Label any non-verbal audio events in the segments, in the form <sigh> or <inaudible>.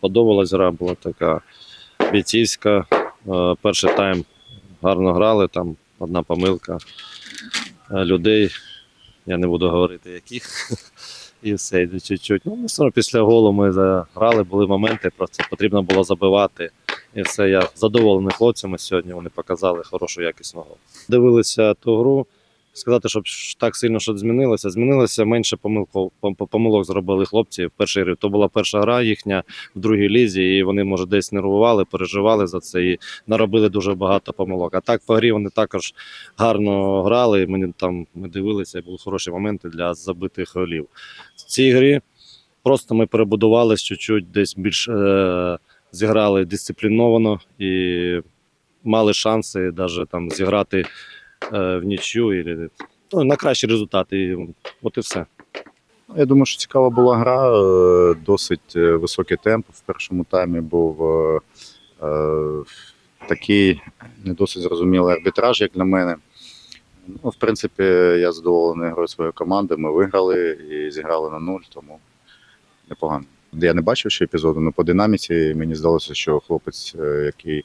Подобалась гра, була така бійцівська. Е, Перший тайм гарно грали, там одна помилка е, людей. Я не буду говорити, яких. <laughs> І все, і чуть-чуть. Ну, все після голу ми заграли, були моменти, просто потрібно було забивати. І все, я задоволений хлопцями сьогодні. Вони показали хорошу якісну гру. Дивилися ту гру. Сказати, щоб так сильно щось змінилося. Змінилося менше помилок, пом- помилок зробили хлопці в першій грі. То була перша гра їхня в другій лізі, і вони, може, десь нервували, переживали за це і наробили дуже багато помилок. А так по грі вони також гарно грали. Мені там ми дивилися, були хороші моменти для забитих голів. В цій грі просто ми перебудувалися чуть-чуть, десь більш е, зіграли дисципліновано і мали шанси навіть там зіграти в нічю і ну, на кращі результати. От і все. Я думаю, що цікава була гра, е, досить е, високий темп. В першому таймі був е, е, такий не досить зрозумілий арбітраж, як для мене. Ну, в принципі, я задоволений грою своєї команди. Ми виграли і зіграли на нуль, тому непогано. Я не бачив ще епізоду, але по динаміці мені здалося, що хлопець, е, який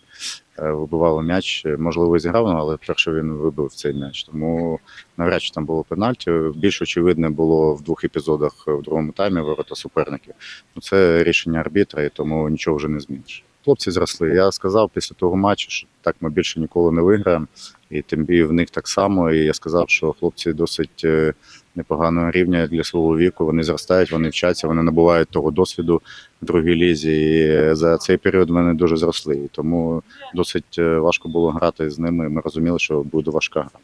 е, вибивав м'яч, е, можливо, зіграв, але перше він вибив цей м'яч. Тому навряд чи там було пенальті. Більш очевидне було в двох епізодах в другому таймі ворота суперників. Ну, це рішення арбітра, і тому нічого вже не зміниш. Хлопці зросли. Я сказав після того матчу, що так ми більше ніколи не виграємо, і тим більше в них так само. І я сказав, що хлопці досить е, непоганого рівня для свого віку. Вони зростають, вони вчаться, вони набувають того досвіду в другій лізі. І за цей період вони дуже зросли. І тому досить е, важко було грати з ними. Ми розуміли, що буде важка гра.